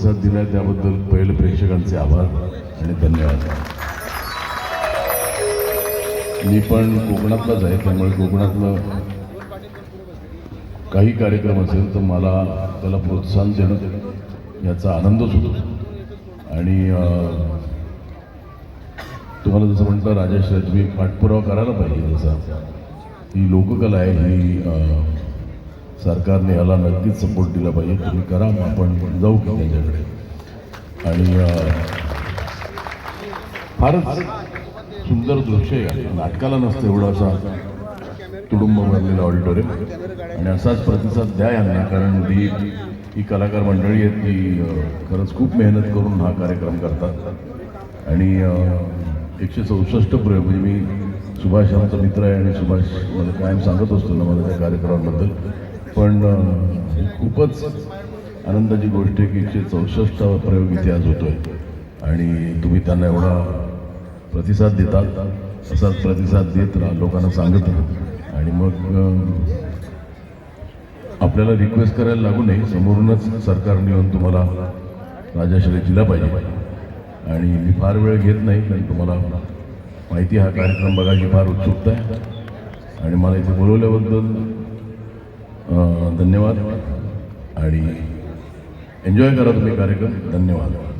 प्रतिसाद दिला त्याबद्दल पहिले प्रेक्षकांचे आभार आणि धन्यवाद. मी पण कोकणातलाच आहे त्यामुळे कोकणातलं काही कार्यक्रम असेल तर मला त्याला प्रोत्साहन देणं याचा आनंदच होतो. आणि तुम्हाला जसं म्हटलं राजेश तुम्ही पाठपुरावा करायला पाहिजे जसा. ही लोककला आहे ही सरकारने याला नक्कीच सपोर्ट दिला पाहिजे. तुम्ही करा मग आपण जाऊ की त्याच्याकडे. आणि फारच सुंदर दृश्य आहे. नाटकाला नसतं एवढा असा तुडुंब भरलेला ऑडिटोरियम आणि असाच प्रतिसाद द्या यांना कारण ही ही कलाकार मंडळी आहेत ती खरंच खूप मेहनत करून हा कार्यक्रम करतात. आणि एकशे चौसष्ट प्रयोग म्हणजे मी सुभाष आमचा मित्र आहे आणि सुभाष मला कायम सांगत असतो ना मला त्या कार्यक्रमाबद्दल. पण खूपच आनंदाची गोष्ट आहे की एकशे चौसष्टावा प्रयोग इथे आज होतोय. आणि तुम्ही त्यांना एवढा प्रतिसाद देतात असाच प्रतिसाद देत राहा लोकांना सांगत राहा. आणि मग आपल्याला रिक्वेस्ट करायला लागू नये समोरूनच सरकारने येऊन तुम्हाला राजाश्रय दिला पाहिजे. आणि मी फार वेळ घेत नाही कारण तुम्हाला माहिती हा कार्यक्रम बघायची फार उत्सुकता आहे. आणि मला इथे बोलवल्याबद्दल धन्यवाद. आणि एन्जॉय करा तुम्ही कार्यक्रम. धन्यवाद.